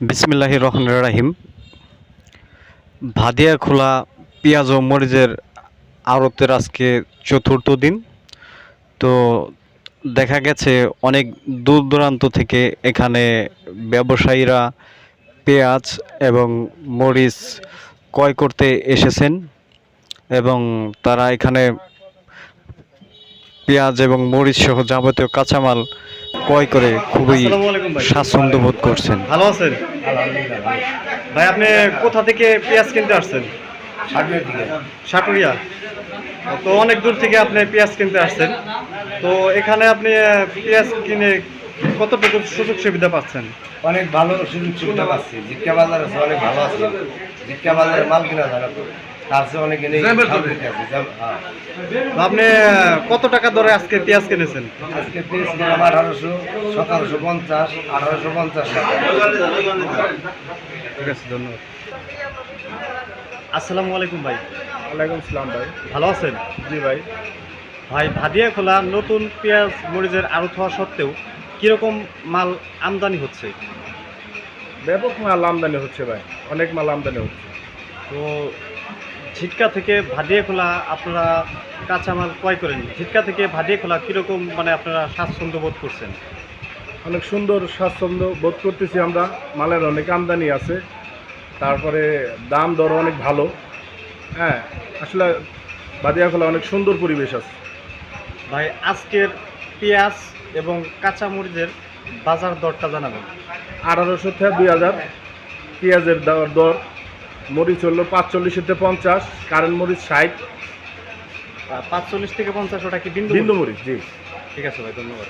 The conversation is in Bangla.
বিসমিল্লাহ রহমান রাহিম। ভাদিয়া খোলা পেঁয়াজ ও মরিচের আড়তের আজকে চতুর্থ দিন। তো দেখা গেছে অনেক দূর দূরান্ত থেকে এখানে ব্যবসায়ীরা পেঁয়াজ এবং মরিচ ক্রয় করতে এসেছেন এবং তারা এখানে পেঁয়াজ এবং মরিচ সহ যাবতীয় কাঁচামাল ক্রয় করে খুবই স্বাচ্ছন্দ্য বোধ করছেন। ভালো আছেন? ভাই আপনি কোথা থেকে পেঁয়াজ কিনতে আসছেন? সাটুরিয়া তো অনেক দূর থেকে আপনি পেঁয়াজ কিনতে আসছেন। তো এখানে আপনি পেঁয়াজ কিনে কতটুকু সুযোগ সুবিধা পাচ্ছেন? অনেক ভালো সুযোগ সুবিধা পাচ্ছি। জিজ্ঞা বাজার আছে অনেক ভালো আছে। জিজ্ঞা বাজারে মাল কিনা যায় হ্যাঁ। আপনি কত টাকা দরে আজকে পেঁয়াজ কিনেছেন? আজকে পেয়েছি দিলাম আঠারোশো সতেরোশো পঞ্চাশ আঠারোশো পঞ্চাশ টাকা। ঠিক আছে ধন্যবাদ। আসসালামু আলাইকুম ভাই। ওয়ালাইকুম সালাম ভাই। ভালো আছেন? জি ভাই। ভাই ভাদিয়া খোলা নতুন পেঁয়াজ মরিচের আড়ত হওয়া সত্ত্বেও কীরকম মাল আমদানি হচ্ছে? ব্যাপক মাল আমদানি হচ্ছে ভাই অনেক মাল আমদানি হচ্ছে। তো ঝিটকা থেকে ভাদিয়া খোলা আপনারা কাঁচামাল ক্রয় করেন। ঝিটকা থেকে ভাদিয়া খোলা কীরকম মানে আপনারা স্বাচ্ছন্দ্য বোধ করছেন? অনেক সুন্দর স্বাচ্ছন্দ্য বোধ করতেছি আমরা। মালের অনেক আমদানি আছে। তারপরে দাম দর অনেক ভালো। হ্যাঁ আসলে বাদিয়াখোলা অনেক সুন্দর পরিবেশ আছে। ভাই আজকের পেঁয়াজ এবং কাঁচামরিচের বাজার দরটা জানাবেন। আঠারোশো থেকে দুই হাজার। পেঁয়াজের দর দর মরিচ হলো পাঁচচল্লিশের থেকে পঞ্চাশ কারেন্ট মরিচ ষাট। পাঁচচল্লিশ থেকে পঞ্চাশ ওটা কি বিন্দু বিন্দু মরিচ জি। ঠিক আছে ভাই ধন্যবাদ।